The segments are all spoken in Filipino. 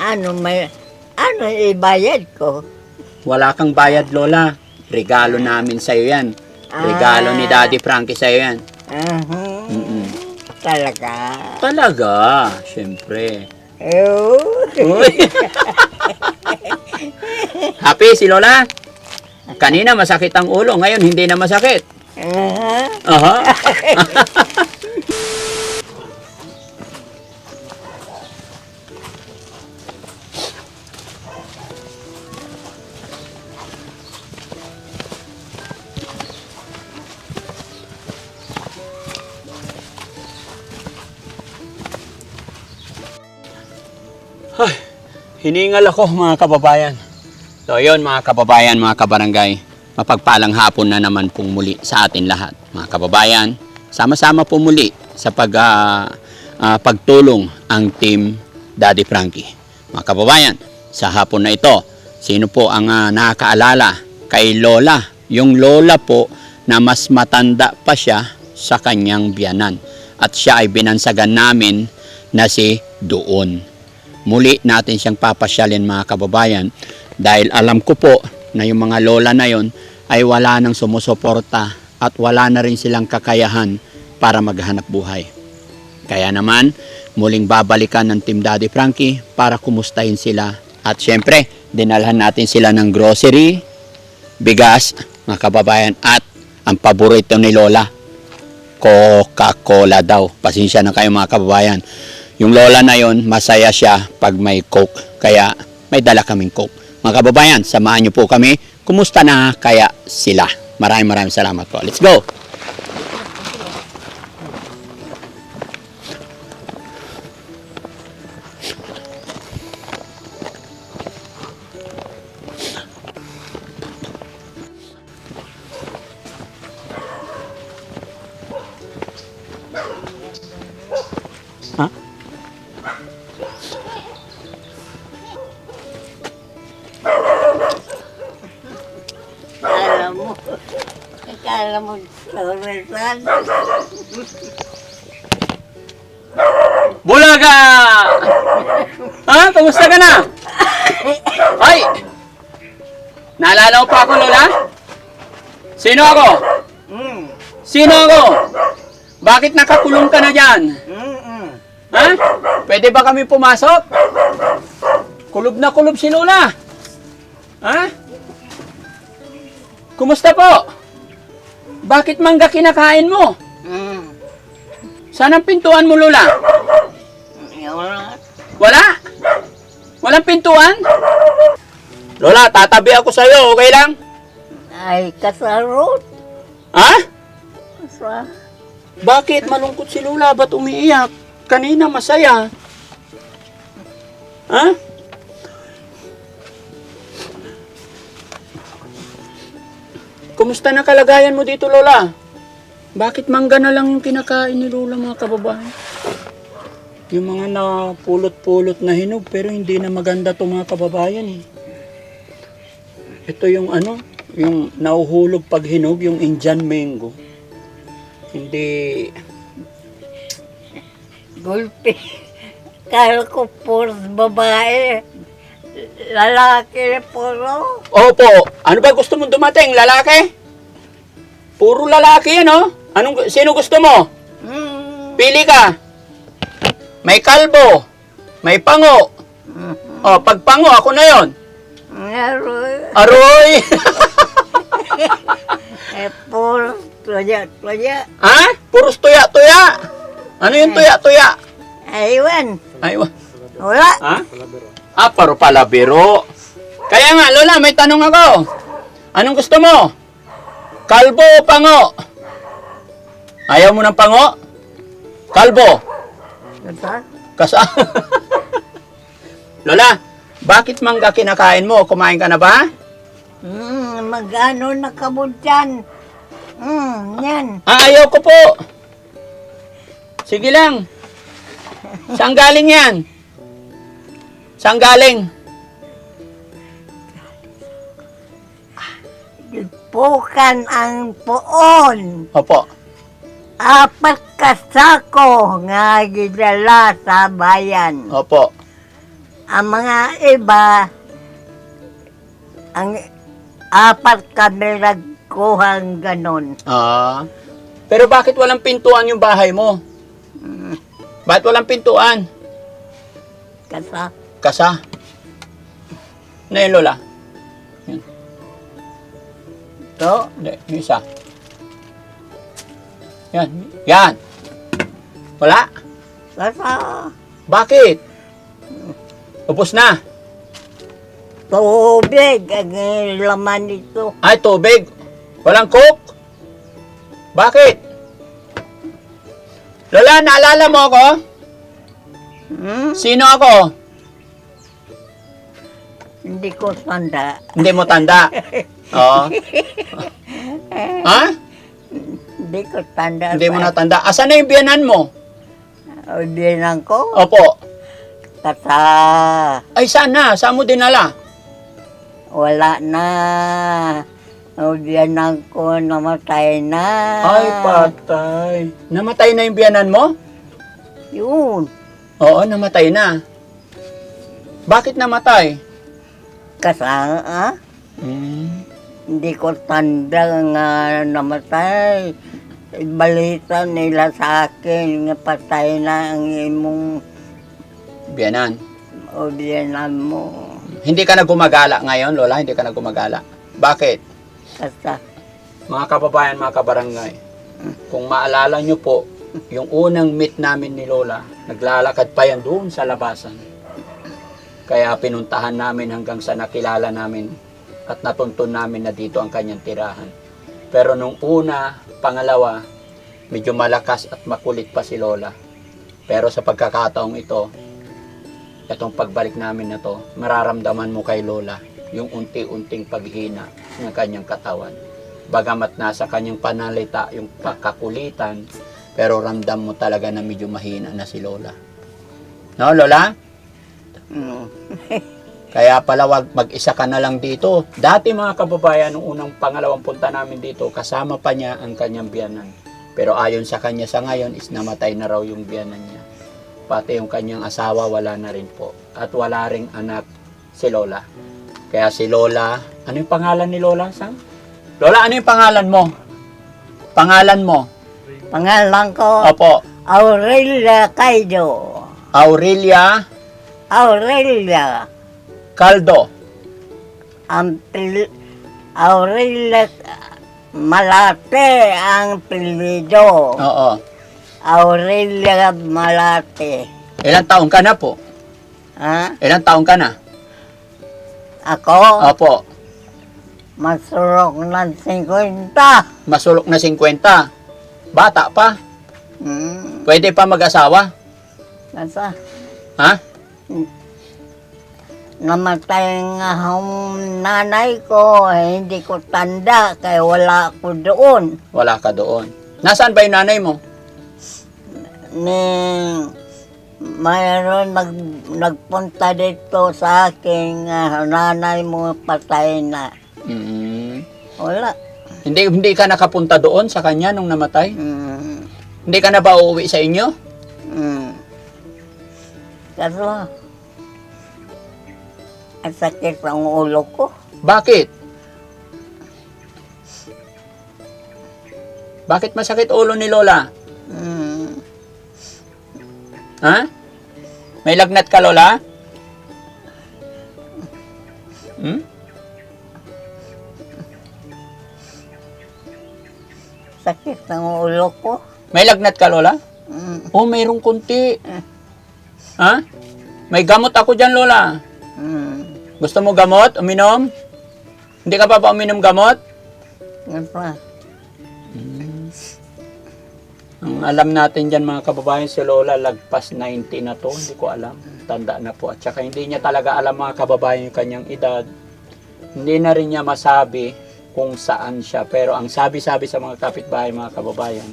Ano may, ano ibayad ko? Wala kang bayad, Lola. Regalo namin sa'yo yan. Regalo ni Daddy Frankie sa'yo yan. Mhm. Mm-mm. Talaga. Talaga, syempre. Ew. Uy. Happy si Lola? Kanina masakit ang ulo, ngayon hindi na masakit. Aha. Aha. hiningal ako mga kababayan. So yun mga kababayan, mga kabarangay, mapagpalang hapon na naman pong muli sa atin lahat. Mga kababayan, sama-sama po muli sa pag, ah, ah, pagtulong ang team Daddy Frankie. Mga kababayan, sa hapon na ito, sino po ang ah, nakakaalala kay Lola? Yung Lola po na mas matanda pa siya sa kanyang biyanan. At siya ay binansagan namin na si Doon muli natin siyang papasyalin mga kababayan dahil alam ko po na yung mga lola na yon ay wala nang sumusuporta at wala na rin silang kakayahan para maghanap buhay. Kaya naman, muling babalikan ng Team Daddy Frankie para kumustahin sila. At syempre, dinalhan natin sila ng grocery, bigas, mga kababayan, at ang paborito ni Lola, Coca-Cola daw. Pasensya na kayo mga kababayan. Yung lola na yon, masaya siya pag may coke. Kaya may dala kaming coke. Mga kababayan, samahan niyo po kami. Kumusta na kaya sila? Maraming maraming salamat po. Let's go! Sino ako? Mm. Sino ako? Bakit nakakulong ka na dyan? Mm-mm. Ha? Pwede ba kami pumasok? Kulob na kulob si Lola. Ha? Kumusta po? Bakit mangga kinakain mo? Mm. Saan ang pintuan mo, Lola? Wala. Wala? Walang pintuan? Lola, tatabi ako sa'yo, okay lang? Ay, kasarot. Ha? Kasa. Bakit malungkot si Lola? Ba't umiiyak? Kanina masaya. Ha? Kumusta na kalagayan mo dito, Lola? Bakit mangga na lang yung kinakain ni Lola, mga kababayan? Yung mga napulot-pulot na hinog, pero hindi na maganda to mga kababayan eh. Ito yung ano, yung nauhulog pag hinog, yung Indian mango. Hindi, Gulpi. Kala ko puro babae. Lalaki puro. Opo. Ano ba gusto mo dumating? Lalaki? Puro lalaki yan, oh. Anong, sino gusto mo? Mm. Pili ka. May kalbo. May pango. Oh, pag pango, ako na yon. Meron. Aroy! Eh, puro. Tuya, tuya. ha? Puros tuya-tuya. Ano yung tuya-tuya? Aywan. Ay, wa- Wala. ha? Ah, paro pala biro. Kaya nga, Lola, may tanong ako. Anong gusto mo? Kalbo o pango? Ayaw mo ng pango? Kalbo? Kasa. Kasa. Lola, bakit mangga kinakain mo? Kumain ka na ba? Mm, magano na kabudyan. Mm, yan. Ah, ayaw ko po. Sige lang. Saan galing yan? Saan galing? Pukan ang poon. Opo. Apat kasako nga gidala sa bayan. Opo. Ang mga iba, ang apat kami nagkuhang ganon. Ah. Pero bakit walang pintuan yung bahay mo? Mm, Bakit walang pintuan? Kasa, Kasa. Na yun, Lola? to, Hindi, yung isa. Yan. Yan. Wala? kasa, Bakit? Ubus na. Tubig ang laman nito. Ay, tubig. Walang coke. Bakit? Lola, naalala mo ako? Hmm? Sino ako? Hindi ko tanda. Hindi mo tanda. Oo. ha? Hindi ko tanda. Hindi mo natanda. Asan na yung biyanan mo? O dinang ko, Opo. kasa, Ay, saan na? Saan mo dinala? Wala na. O dinang ko, namatay na. Ay, patay. Namatay na yung biyanan mo? Yun. Oo, namatay na. Bakit namatay? Kasa, ah? Hmm. Hindi ko tanda nga namatay. Balita nila sa akin nga patay na ang imong Biyanan. audianan mo. Hindi ka na gumagala ngayon, Lola? Hindi ka na gumagala. Bakit? Kasa, Mga kababayan, mga kabarangay, kung maalala nyo po, yung unang meet namin ni Lola, naglalakad pa yan doon sa labasan. Kaya pinuntahan namin hanggang sa nakilala namin at natuntun namin na dito ang kanyang tirahan. Pero nung una, pangalawa, medyo malakas at makulit pa si Lola. Pero sa pagkakataong ito, itong pagbalik namin na to, mararamdaman mo kay Lola yung unti-unting paghina ng kanyang katawan. Bagamat nasa kanyang panalita yung pagkakulitan, pero ramdam mo talaga na medyo mahina na si Lola. No, Lola? mm, Kaya pala wag mag-isa ka na lang dito. Dati mga kababayan, nung unang pangalawang punta namin dito, kasama pa niya ang kanyang biyanan. Pero ayon sa kanya sa ngayon is namatay na raw yung biyanan niya. Pati yung kanyang asawa wala na rin po. At wala ring anak si Lola. Kaya si Lola, ano yung pangalan ni Lola, Sam? Lola, ano yung pangalan mo? Pangalan mo? pangalan ko, Opo, Aurelia Kaido. Aurelia Aurelia. Caldo. Ang pil... Aurelia Malate ang pilido. Oo. Aurelia Malate. Ilang taong ka na po? Ha? Ilang taong ka na? Ako, Opo. masurok ng 50. masulok na 50. Bata pa. Hmm, Pwede pa mag-asawa. nasa, Ha? namatay nga ang nanay ko, hindi ko tanda, kaya wala ako doon. Wala ka doon. Nasaan ba yung nanay mo? Ni, mayroon nag, nagpunta dito sa akin, nga nanay mo patay na. Mm. Wala. Hindi hindi ka nakapunta doon sa kanya nung namatay? Hmm, Hindi ka na ba uuwi sa inyo? hmm. Kaso, ang sakit ang ulo ko. Bakit? Bakit masakit ulo ni Lola? Hmm. Ha? May lagnat ka, Lola? Hmm? Sakit ng ulo ko. May lagnat ka, Lola? Mm, Oh, mayroong kunti. Ha? May gamot ako dyan, Lola. mm. Gusto mo gamot? Uminom? Hindi ka pa ba uminom gamot? Yan pa. Ang alam natin dyan mga kababayan, si Lola lagpas 90 na to. Hindi ko alam. Tanda na po. At saka hindi niya talaga alam mga kababayan yung kanyang edad. Hindi na rin niya masabi kung saan siya. Pero ang sabi-sabi sa mga kapitbahay mga kababayan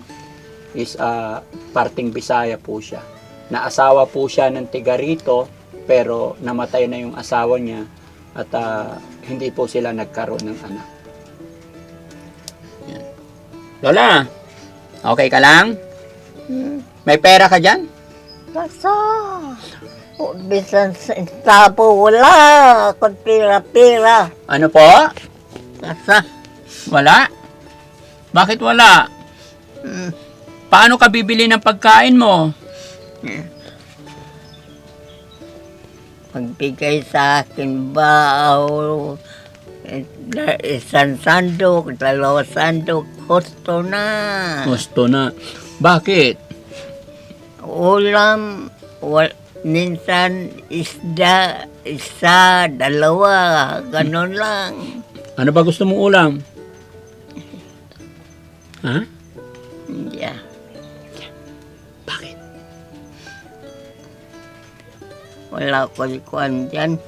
is ah, parting Bisaya po siya. Naasawa po siya ng tiga rito pero namatay na yung asawa niya at ah, hindi po sila nagkaroon ng anak. Yan. Lola, okay ka lang? Hmm. May pera ka dyan? O, Bisan sa tapo, wala akong pira-pira. Ano po? Kasa, Wala? Bakit wala? mm, Paano ka bibili ng pagkain mo? pagbigay sa akin ba o isang sandok, dalawang sandok, gusto na. Gusto na. Bakit? Ulam, wal, minsan isda, isa, dalawa, ganun lang. Ano ba gusto mong ulam? Ha? Yeah. Bakit? Wala ko ikuan dyan.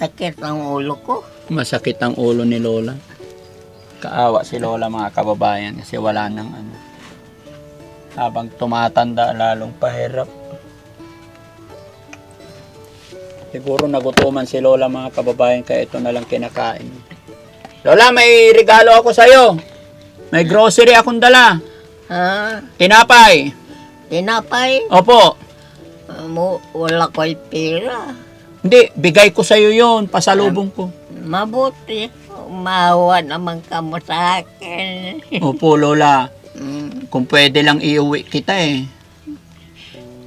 Sakit ang ulo ko. Masakit ang ulo ni Lola. Kaawa si Lola mga kababayan kasi wala nang ano. Habang tumatanda, lalong pahirap. Siguro nagutuman si Lola mga kababayan kaya ito na lang kinakain. Lola, may regalo ako sa'yo. May grocery akong dala. Ha? Tinapay. Tinapay? Opo. Mo, wala ko pera. Hindi, bigay ko sa'yo yon pasalubong ko. Mabuti. Umawa naman ka mo sa akin. Opo, Lola. Mm, Kung pwede lang iuwi kita eh.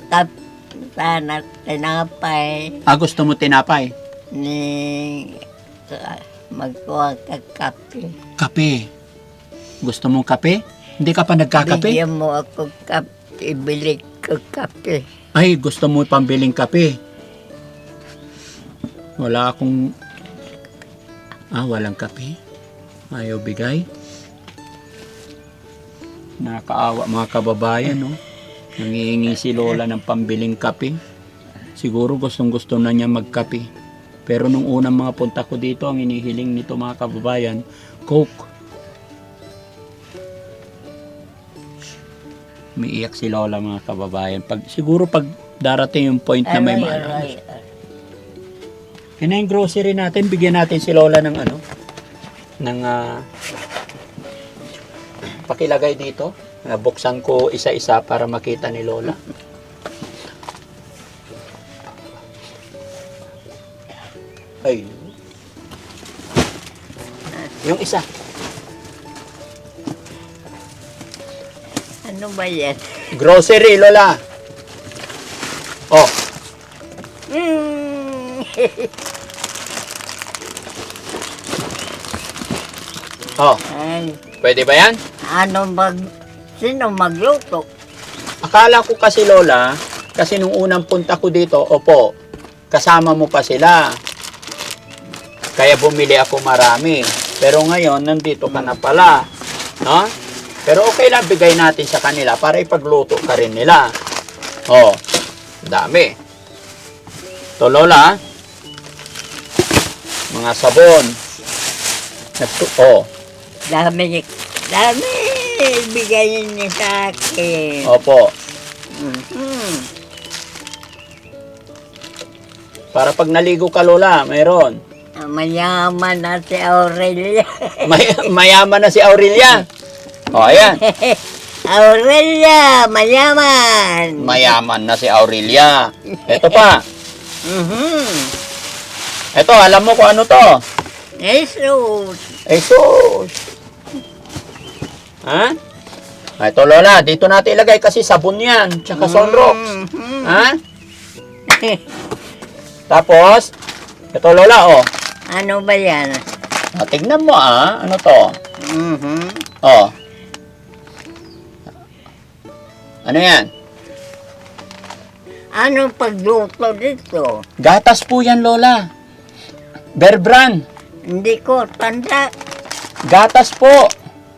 Tap, sana tinapay Ah, gusto mo tinapay? ni magkuha ka kape. Kape. Gusto mong kape? Hindi ka pa nagkakape? Bigyan mo ako kape, bili ko kape. Ay, gusto mo pambiling kape. Wala akong... Ah, walang kape. Ayaw bigay. Nakakaawa mga kababayan, no? Nangihingi si Lola ng pambiling kape. Siguro gustong gusto na niya magkape. Pero nung unang mga punta ko dito, ang inihiling nito mga kababayan, Coke. Umiiyak si Lola mga kababayan. Pag, siguro pag darating yung point na may aray. Yun na yung grocery natin. Bigyan natin si Lola ng ano? Ng ah, pakilagay dito. Ah, buksan ko isa-isa para makita ni Lola. Ay. Yung isa. Ano ba yan? Grocery, Lola. Oh, Mm. oh. Ay, Pwede ba yan? ano mag... Sino magluto? Akala ko kasi Lola, kasi nung unang punta ko dito, opo, kasama mo pa sila. Kaya bumili ako marami. Pero ngayon, nandito ka na pala. No? Pero okay lang, bigay natin sa kanila para ipagluto ka rin nila. Oh, dami. To Lola, mga sabon. Nagtu- oh, Dami, dami. Bigay niya sa akin. opo. Mhm. Para pag naligo ka Lola, mayroon. Mayaman na si Aurelia. May, mayaman na si Aurelia. O, oh, ayan. Aurelia, mayaman. Mayaman na si Aurelia. Ito pa. Mhm. Ito, alam mo kung ano to? Jesus. Jesus. Ha? Ah, Ito, Lola. Dito natin ilagay kasi sabon yan. Tsaka sunrox. Mhm. Ha? Tapos, ito, Lola, oh. ano ba yan? Ah, tignan mo, ah. Ano to? Mhm. Oh. Ano yan? Ano pagluto dito? Gatas po yan, Lola. Bear brand. Hindi ko tanda. Gatas po.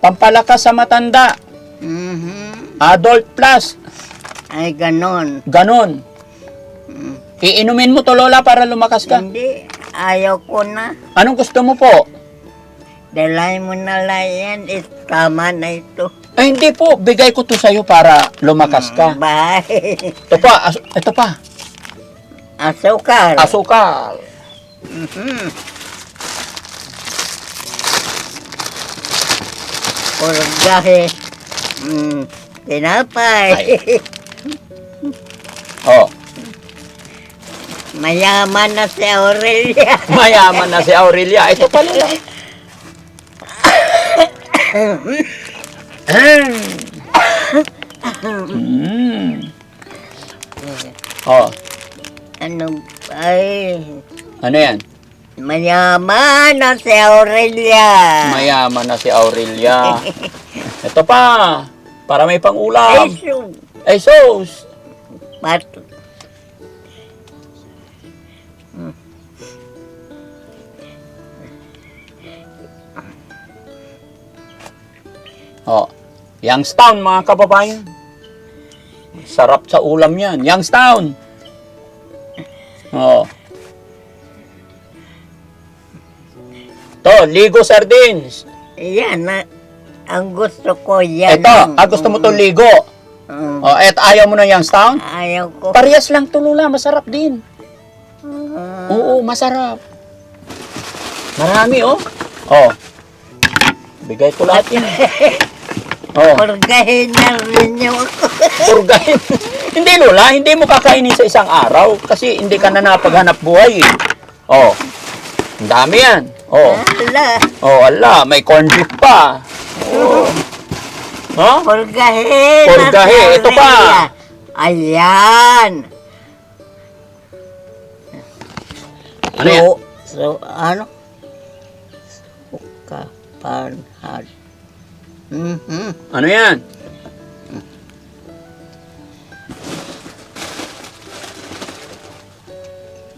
Pampalakas sa matanda. Mhm. Adult plus. Ay, ganon. Ganon. Mm. Iinumin mo to, Lola, para lumakas ka. Hindi. Ayaw ko na. Anong gusto mo po? Dalay mo na lang yan. Is, tama na ito. Ay, hindi po. Bigay ko to sa'yo para lumakas ka. Bye. Ito pa. As- ito pa. Asukal. Asukal. Mhm. Puro gahe. Mm, tinapay. Oh, Mayaman na si Aurelia. mayaman na si Aurelia. Ito pa Lola. Mm. Oh, ano, ay, ano yan? Mayaman na si Aurelia. Mayaman na si Aurelia. Ito pa, para may Ay, pang-ulam. so, Ay, sus. pat, Oh, Youngstown mga kababayan. Sarap sa ulam yan. Youngstown. Oh. To, Ligo Sardines. yan na, ang gusto ko yan. Ito, ah, gusto mo to Ligo. Mm, Oh, et ayaw mo na Youngstown? ayaw ko. Parehas lang to Lola, masarap din. Ah, Oo, masarap. Marami oh. Oh. Bigay ko lahat yan. Oh. Purgahin na rin niyo ako. Purgahin. hindi Lola, hindi mo kakainin sa isang araw kasi hindi ka na napaghanap buhay eh. Oh. Ang dami yan. Oh. Ala, Oh, ala, may corned beef pa. Oh. Huh? na Purgahe, si ito pa. Ayan. Ano yan? So, so, ano? Suka, panhad. Mhm. Ano yan?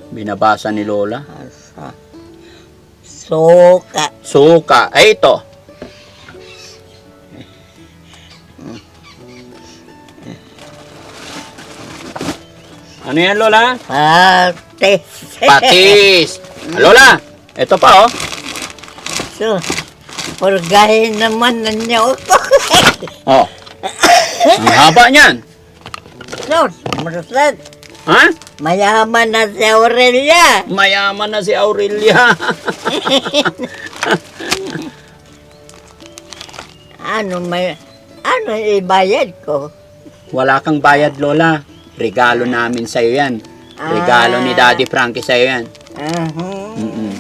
Binabasa ni Lola. Suka. Suka. Ay, ito. Ano yan, Lola? Pate. Patis. Lola, ito pa, oh. so, purgahin naman na niyo ako. Oh. Ang haba niyan. so, marasad. Ha? Mayaman na si Aurelia. Mayaman na si Aurelia. Ano may... Ano ibayad ko? Wala kang bayad, Lola. Regalo namin sa'yo yan. Regalo ni Daddy Frankie sa'yo yan. Mhm. Mm-mm.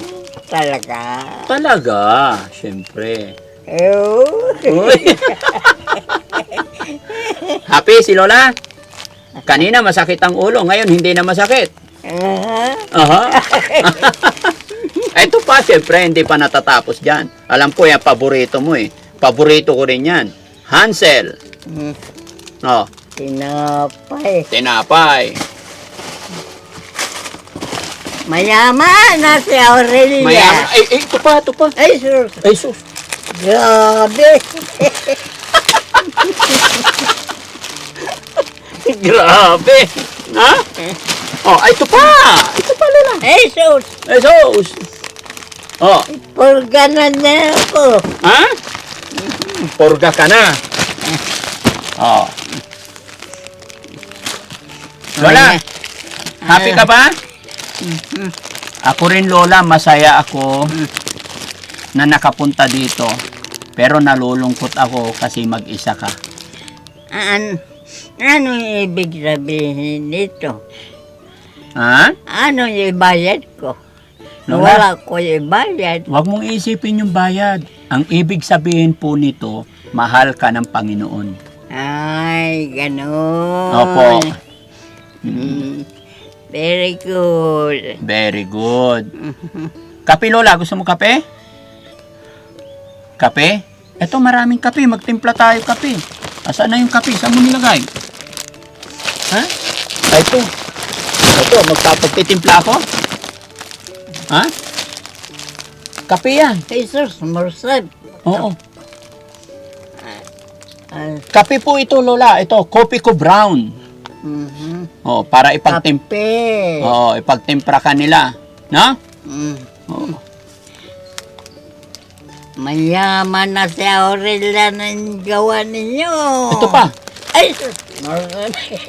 Talaga. Talaga, syempre. Happy si Lola? Kanina masakit ang ulo, ngayon hindi na masakit. Aha. Aha. Ito pa, syempre, hindi pa natatapos dyan. Alam ko yan, paborito mo eh. Paborito ko rin yan. Hansel. Mm, Oh, Tinapay. tinapay. Mayaman na si Aurelia. Mayaman. Ay, ay, ito pa, ito pa. Ay, sus. Ay, sus. Grabe. Grabe. Ha? Oh, ay, ito pa. Ito pa, Lola. Ay, sus. Ay, sus. Oh, Purga na niya ako. ha? Porga ka na. Oh. Lola, happy ka ba? Ako rin, Lola, masaya ako na nakapunta dito. Pero nalulungkot ako kasi mag-isa ka. An ano ibig sabihin nito? Ha? Ano ibayad ko? Lola? Wala ko ibayad. Huwag mong isipin yung bayad. Ang ibig sabihin po nito, mahal ka ng Panginoon. Ay, ganun. Opo. Mm, very good. Very good. Kape, Lola. Gusto mo kape? Kape? Eto, maraming kape. Magtimpla tayo kape. Asan na yung kape? Saan mo nilagay? Ha? Ay, ito. Ito, magpapagtitimpla ako? Ha? Kape yan. Jesus, Morsad. Oo. Ah, Kape po ito, Lola. Ito, kopi ko brown. mhm. Oh, para ipagtim Kape. Oh, ipagtimpra ka nila. No? Mm. Oo. Mayaman na si Aurelia ng gawa ninyo. Ito pa. Ay.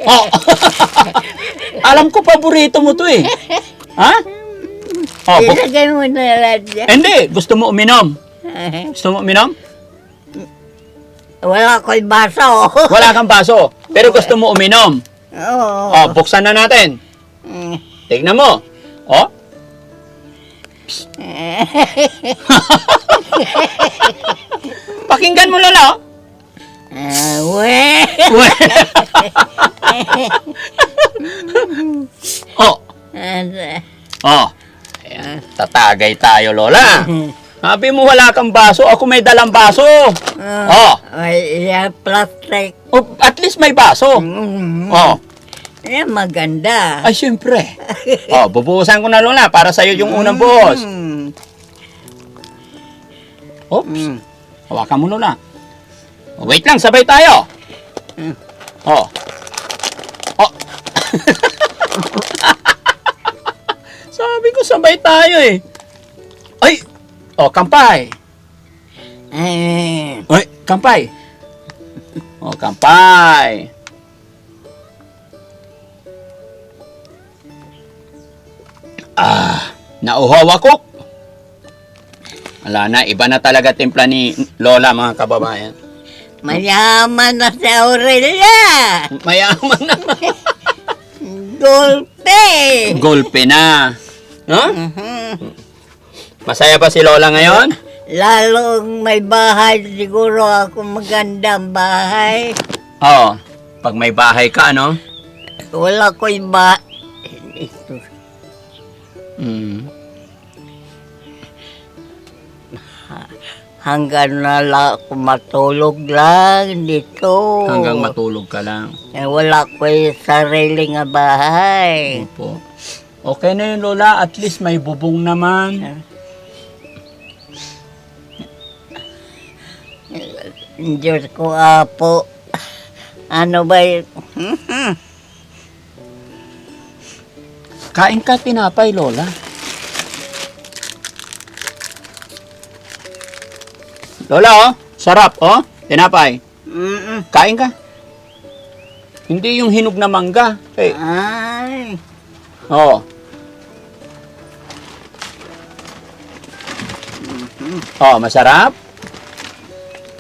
Oh. Alam ko paborito mo to eh. Ha? Oh, bu- Ilagay mo na lahat dyan. hindi, gusto mo uminom? Gusto mo uminom? Wala ko'y baso. Wala kang baso, pero gusto mo uminom. Oo. Oh, buksan na natin. Mm. Tignan mo. Oh. Pakinggan mo, Lola. oh. Ah, we. oh. Oh. Ayan. Tatagay tayo, Lola. Sabi mo wala kang baso, ako may dalang baso. Oh. Ay, yeah, plastic. oh at least may baso. Mm. Oh. Yan, maganda. Ay, syempre. Oh, bubuhusan ko na, Lola, para sa'yo yung unang buhos. Mm. Oops. Mm. Hawakan mo, Lola. Oh, wait lang, sabay tayo. Mm. Oh. Oh. Sabi ko, sabay tayo eh. Ay! Oh, kampay. Ay, Ay, kampay. Oh, kampay. Ah, nauhaw ako. Wala na, iba na talaga timpla ni Lola, mga kababayan. mayaman na si Aurelia. Mayaman na. Gulpe. Golpe na. No? Mhm. Masaya ba si Lola ngayon? Lalong may bahay, siguro ako magandang bahay. Oo. Pag may bahay ka, ano? Wala ko iba. Mm. Hanggang na lang ako matulog lang dito. Hanggang matulog ka lang. Eh, wala ko yung sarili nga bahay. Opo. Okay na yun, Lola. At least may bubong naman. Diyos ko, apo. Ano ba yun? Kain ka tinapay, Lola. Lola, oh. Sarap, oh. Tinapay. Mm-mm. Kain ka. Hindi yung hinog na mangga. Eh, Ay. oh. Oh, masarap?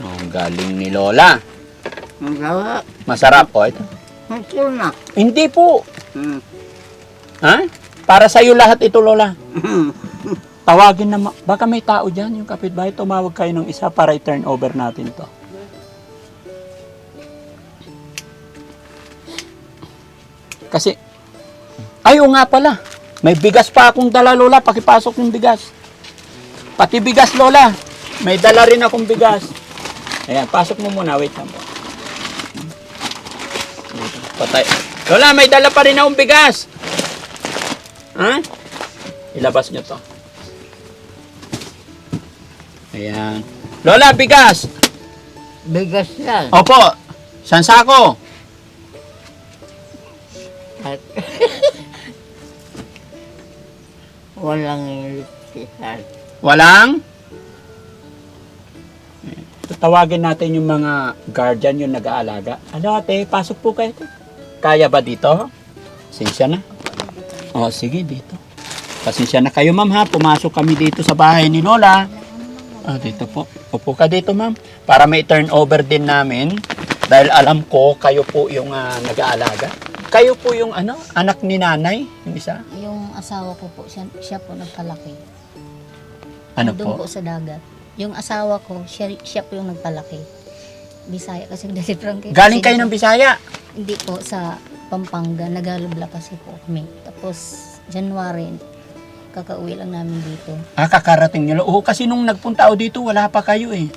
Oh, ang galing ni Lola. Gawa. Masarap, oh. Ito. Na. Hindi po. Mm. Ha? Para sa'yo lahat ito, Lola. Tawagin na, baka may tao dyan, yung kapitbahay, tumawag kayo ng isa para i-turn over natin to. Kasi, ay oo nga pala, may bigas pa akong dala, Lola, pakipasok yung bigas. Pati bigas, Lola, may dala rin akong bigas. Ayan, pasok mo muna, wait lang po. Patay. Lola, may dala pa rin akong bigas. Ha? Ilabas nyo to. Ayan. Lola, bigas! Bigas yan. Opo, isang sako. At walang electrical. Walang? Ayan. Tawagin natin yung mga guardian yung nag-aalaga. Ano ate, pasok po kayo. Kaya ba dito? Pasensya na. O, sige, dito. Pasensya na kayo, ma'am, ha? Pumasok kami dito sa bahay ni Lola. Ah, dito po. Upo ka dito, ma'am. Para may turnover din namin. Dahil alam ko, kayo po yung ah, nag-aalaga. Kayo po yung ano, anak ni nanay, yung isa. Yung asawa ko po, siya, siya po nagpalaki. Ano Doon po? po sa dagat. Yung asawa ko, siya, siya po yung nagpalaki. Bisaya kasi dati Frankie. Galing kayo ng Bisaya. Hindi po sa Pampanga, Nagalubla kasi po kami. Tapos January, kakauwi lang namin dito. Ah, kakarating nyo lang. Oo, kasi nung nagpunta ako dito, wala pa kayo eh.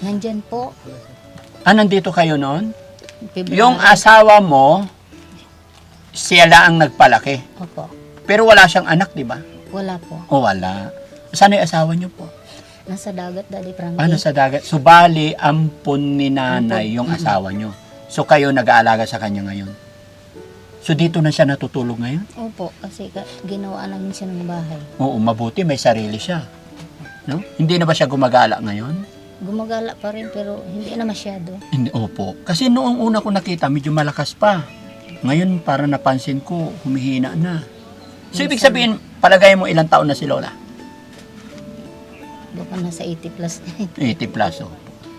Nandyan po. Ah, nandito kayo noon? February. Yung asawa mo, siya lang ang nagpalaki. Opo. Pero wala siyang anak, di ba? Wala po. O wala. Saan yung asawa niyo po? Nasa dagat, Daddy Frankie. Ano sa dagat? So, bali, ampun ni nanay Ampon. yung asawa niyo. So, kayo nag-aalaga sa kanya ngayon. So, dito na siya natutulog ngayon? Opo, kasi ka, ginawa namin siya ng bahay. Oo, mabuti, may sarili siya. No? Hindi na ba siya gumagala ngayon? Gumagala pa rin pero hindi na masyado. Hindi, opo. Kasi noong una ko nakita, medyo malakas pa. Ngayon, para napansin ko, humihina na. So, ibig sabihin, palagay mo ilang taon na si Lola? Baka nasa 80 plus 80 plus, oh.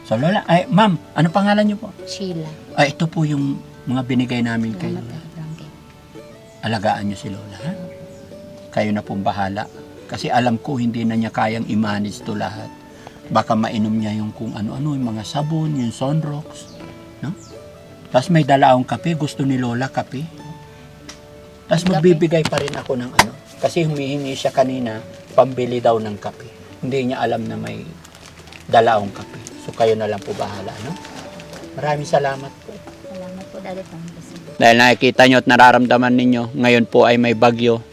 So, Lola, ay, ma'am, ano pangalan niyo po? Sheila. Ay, ito po yung mga binigay namin kay Lola. Alagaan niyo si Lola. Ha? Kayo na pong bahala. Kasi alam ko hindi na niya kayang i-manage to lahat. Baka mainom niya yung kung ano-ano, yung mga sabon, yung sunrocks. No? Tapos may dala akong kape. Gusto ni Lola kape. Tapos magbibigay pa rin ako ng ano. Kasi humihingi siya kanina, pambili daw ng kape. Hindi niya alam na may dala akong kape. So kayo na lang po bahala, no? Maraming salamat po. Salamat po, Daddy Frankie. Dahil nakikita nyo at nararamdaman ninyo, ngayon po ay may bagyo.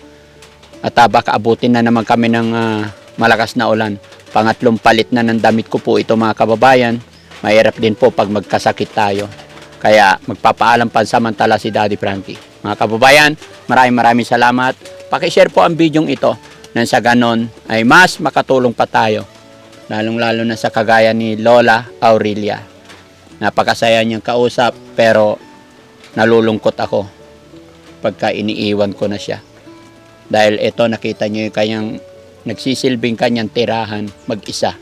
At uh, baka abutin na naman kami ng ah, malakas na ulan. Pangatlong palit na ng damit ko po ito mga kababayan. Mahirap din po pag magkasakit tayo. Kaya magpapaalam pansamantala si Daddy Frankie. Mga kababayan, maraming maraming salamat. Pakishare po ang bidyong ito nang sa ganon ay mas makatulong pa tayo. Lalong lalo na sa kagaya ni Lola Aurelia. Napakasaya niyang kausap pero nalulungkot ako pagka iniiwan ko na siya. Dahil ito nakita niyo yung kanyang nagsisilbing kanyang tirahan mag-isa.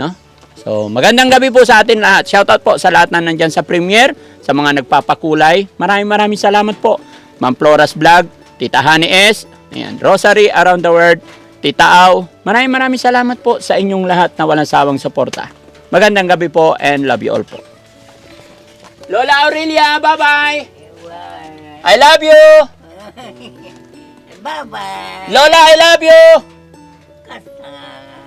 No? So, magandang gabi po sa atin lahat. Shoutout po sa lahat na nandyan sa premiere, sa mga nagpapakulay. Maraming maraming salamat po. Ma'am Flora's Vlog, Tita Honey S, ayan, Rosary Around the World, Tita Au. Maraming maraming salamat po sa inyong lahat na walang sawang suporta. Magandang gabi po and love you all po. Lola Aurelia, bye-bye! I love you! Bye-bye. Lola, I love you!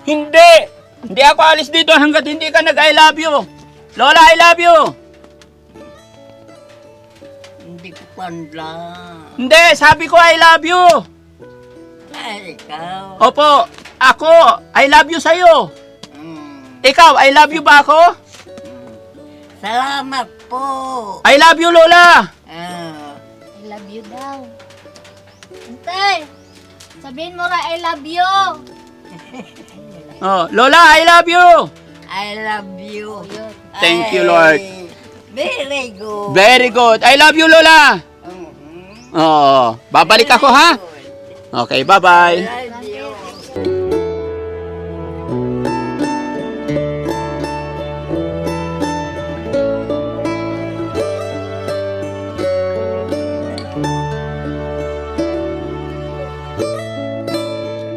Hindi! Hindi ako alis dito hanggat hindi ka nag-I love you. Lola, I love you! Hindi ko pandla. Hindi, sabi ko I love you! Ay, ikaw. Opo, ako, I love you sa'yo. Mm. Ikaw, I love you ba ako? Salamat po. I love you, Lola! Ah. I love you daw. Antay! Sabihin mo ra, I love you! Oh, Lola, I love you! I love you. Yun. Thank you, Ay, Lord. Very good. Very good. I love you, Lola! Mhm. Oo, babalik ako ha? Good. Okay, bye-bye. I love you.